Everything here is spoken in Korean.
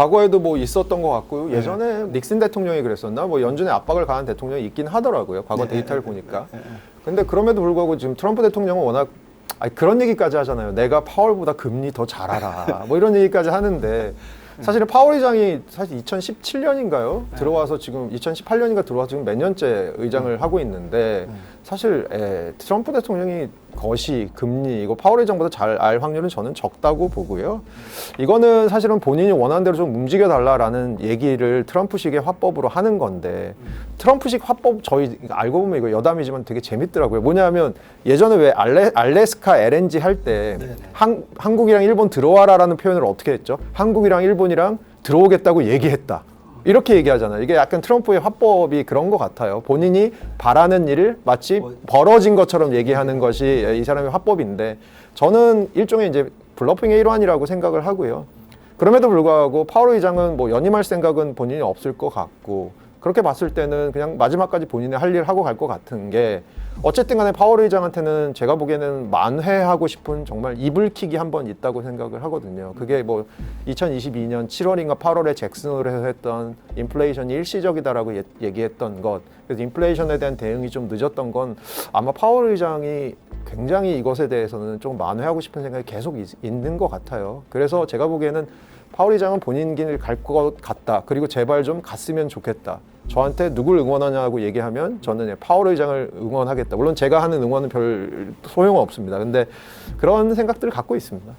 과거에도 뭐 있었던 것 같고요. 예전에 닉슨 대통령이 그랬었나? 뭐 연준에 압박을 가한 대통령이 있긴 하더라고요. 과거 네, 데이터를 네, 보니까. 네, 네. 근데 그럼에도 불구하고 지금 트럼프 대통령은 워낙 아니, 그런 얘기까지 하잖아요. 내가 파월보다 금리 더 잘 알아. 뭐 이런 얘기까지 하는데 사실은 파월 의장이 사실 2017년인가요? 들어와서 지금 2018년인가 들어와서 지금 몇 년째 의장을 하고 있는데 사실 에, 트럼프 대통령이 거시, 금리 이거 파월 의장보다 잘 알 확률은 저는 적다고 보고요. 이거는 사실은 본인이 원하는 대로 좀 움직여 달라라는 얘기를 트럼프식의 화법으로 하는 건데 트럼프식 화법 저희 알고 보면 이거 여담이지만 되게 재밌더라고요. 뭐냐면 예전에 왜 알레, 알래스카 LNG 할때 네네. 한국이랑 일본 들어와라라는 표현을 어떻게 했죠? 한국이랑 일본이랑 들어오겠다고 얘기했다. 이렇게 얘기하잖아요. 이게 약간 트럼프의 화법이 그런 것 같아요. 본인이 바라는 일을 마치 벌어진 것처럼 얘기하는 것이 이 사람의 화법인데 저는 일종의 이제 블러핑의 일환이라고 생각을 하고요. 그럼에도 불구하고 파월 의장은 뭐 연임할 생각은 본인이 없을 것 같고 그렇게 봤을 때는 그냥 마지막까지 본인의 할 일 하고 갈 것 같은 게 어쨌든 간에 파월 의장한테는 제가 보기에는 만회하고 싶은 정말 이불킥이 한 번 있다고 생각을 하거든요. 그게 뭐 2022년 7월인가 8월에 잭슨홀에서 했던 인플레이션이 일시적이다라고 예- 얘기했던 것. 그래서 인플레이션에 대한 대응이 좀 늦었던 건 아마 파월 의장이 굉장히 이것에 대해서는 좀 만회하고 싶은 생각이 계속 있, 있는 것 같아요. 그래서 제가 보기에는 파월 의장은 본인 길갈것 같다. 그리고 제발 좀 갔으면 좋겠다. 저한테 누굴 응원하냐고 얘기하면 저는 예, 파월 의장을 응원하겠다. 물론 제가 하는 응원은 별 소용은 없습니다. 근데 그런 생각들을 갖고 있습니다.